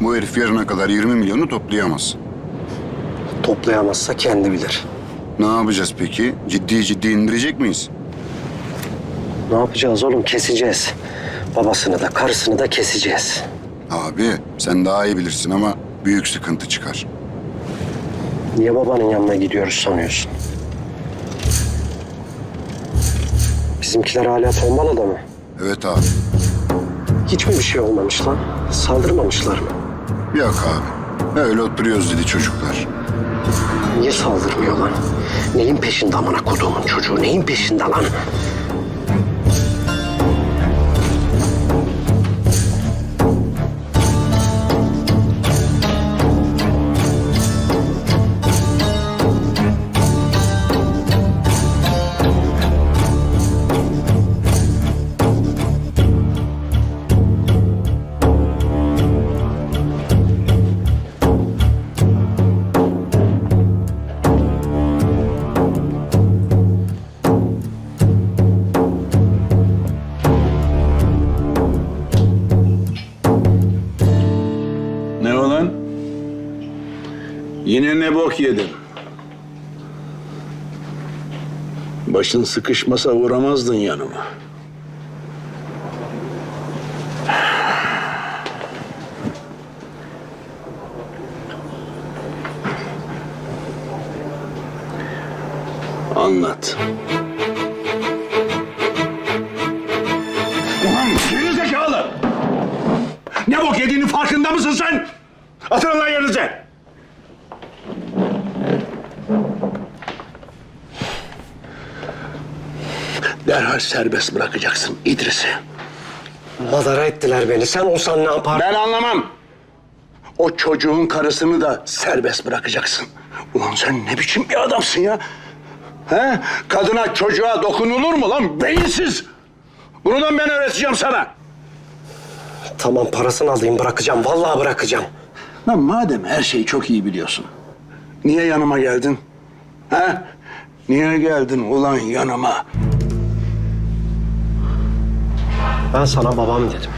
Bu herif yarına kadar 20 milyonu toplayamaz. Toplayamazsa kendi bilir. Ne yapacağız peki? Ciddi ciddi indirecek miyiz? Ne yapacağız oğlum? Keseceğiz. Babasını da karısını da keseceğiz. Abi sen daha iyi bilirsin ama büyük sıkıntı çıkar. Niye babanın yanına gidiyoruz sanıyorsun? Bizimkiler hala Tombala'da mı? Evet abi. Hiç mi bir şey olmamış lan? Saldırmamışlar mı? Yok abi. Öyle oturuyoruz dedi çocuklar. Niye saldırmıyor lan? Neyin peşinde amına koduğumun çocuğu? Neyin peşinde lan? Ne olan? Yine ne bok yedin? Başın sıkışmasa uğramazdın yanıma. Anlat. Ulan geri zekalı! Ne bok yediğinin farkında mısın sen? Atın lan yerinize! Derhal serbest bırakacaksın İdris'i. Madara ettiler beni. Sen olsan ne yapardın? Ben anlamam. O çocuğun karısını da serbest bırakacaksın. Ulan sen ne biçim bir adamsın ya? He? Kadına çocuğa dokunulur mu lan beyinsiz? Bunu da ben öğreteceğim sana. Tamam parasını alayım bırakacağım. Vallahi bırakacağım. Lan madem her şeyi çok iyi biliyorsun. Niye yanıma geldin? He? Niye geldin ulan yanıma? Ben sana babam dedim.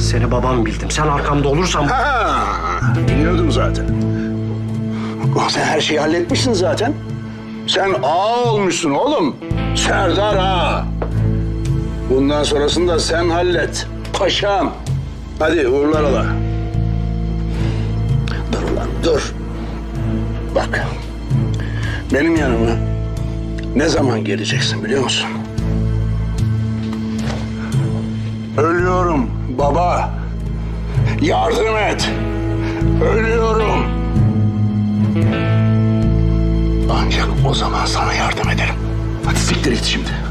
Seni babam bildim. Sen arkamda olursan... Ha, biliyordum zaten. Ulan sen her şeyi halletmişsin zaten. Sen ağa olmuşsun oğlum. Serdar ağa. Bundan sonrasını da sen hallet. Paşam. Hadi uğurlar ola. Dur ulan dur. Bak. Benim yanıma ne zaman geleceksin biliyor musun? Ölüyorum baba. Yardım et. Ölüyorum. Ancak o zaman sana yardım ederim. Hadi siktir git şimdi.